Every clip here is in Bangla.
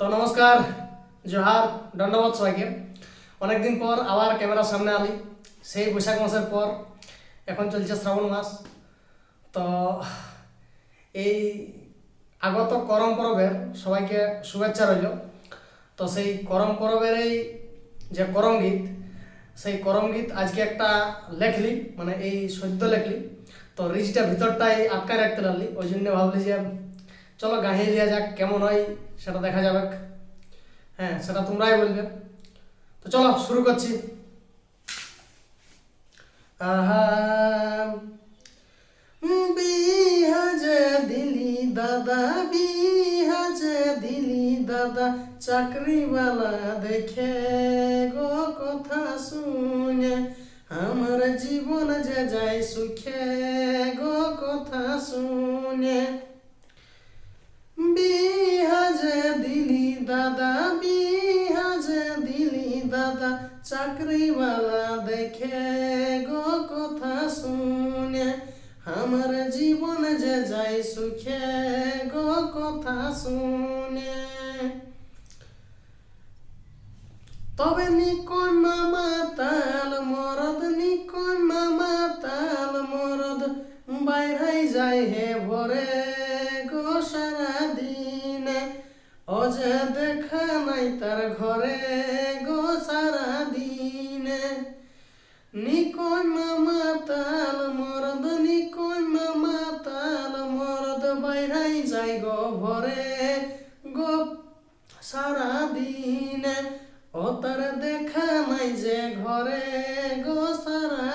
তো নমস্কার, জোহার দণ্ডবত সবাইকে। অনেকদিন পর আবার ক্যামেরার সামনে আলি। সেই বৈশাখ মাসের পর এখন চলছে শ্রাবণ মাস। তো এই আগত করম পরবের সবাইকে শুভেচ্ছা রইল। তো সেই করম পরবের এই যে করম গীত সেই করম গীত আজকে একটা লেখলি মানে এই সদ্য লেখলি। তো রিচটা ভিতরটাই আটকায় রাখতে পারলি ওই জন্য ভাবলি যে, চলো গাহিয়ে দেওয়া যাক, কেমন হয় সেটা দেখা যাবে। হ্যাঁ সেটা তোমরাই বলবে। তো চলো, শুরু করছি। আহা বিহাজে দিলি দাদা, বিহাজে দিলি দাদা, চাকরিওয়ালা দেখে গো কথা শুনে, আমার জীবন যে যায় সুখে চাকরিওয়ালা দেখে গো কথা শুনে, আমার জীবন যে যাই সুখে গো কথা শুনে। তবে নিকন তাল মরদ নিকন তাল মরদ বাইরাই যায় হে ভরে গো সারা দিনে অজে দেখা নাই তার ঘরে নিকন মামা তাল নিকন মামা তাল মরদ বাইরাই যায় গো গো সারা দিনে দেখা নাই যে ঘরে। গো সারা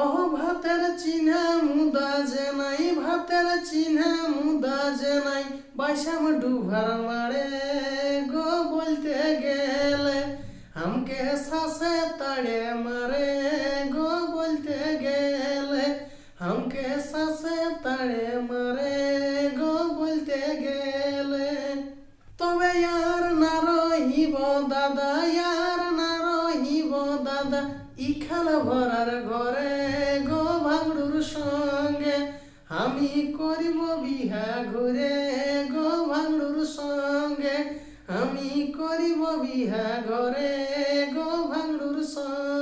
ওহ ভাতের চিহ্না মুদা যে নাই, ভাতের চিহ্না মুদা যে নাই বাইসাম ডুভার মারে। আমকে শাসে তাড়ে মারে গো বলতে গেলে। আমকে শাসে তাড়ে মারে গো বলতে গেলে। তবে ইয়ার না রহিব দাদা ইয়ার না রহিব দাদা। ইখান ভরার ঘরে গো ভাঙড়ুর সঙ্গে। আমি করিব বিহা ঘুরে করিব বিহা ঘরে গো ভাঙলুর সর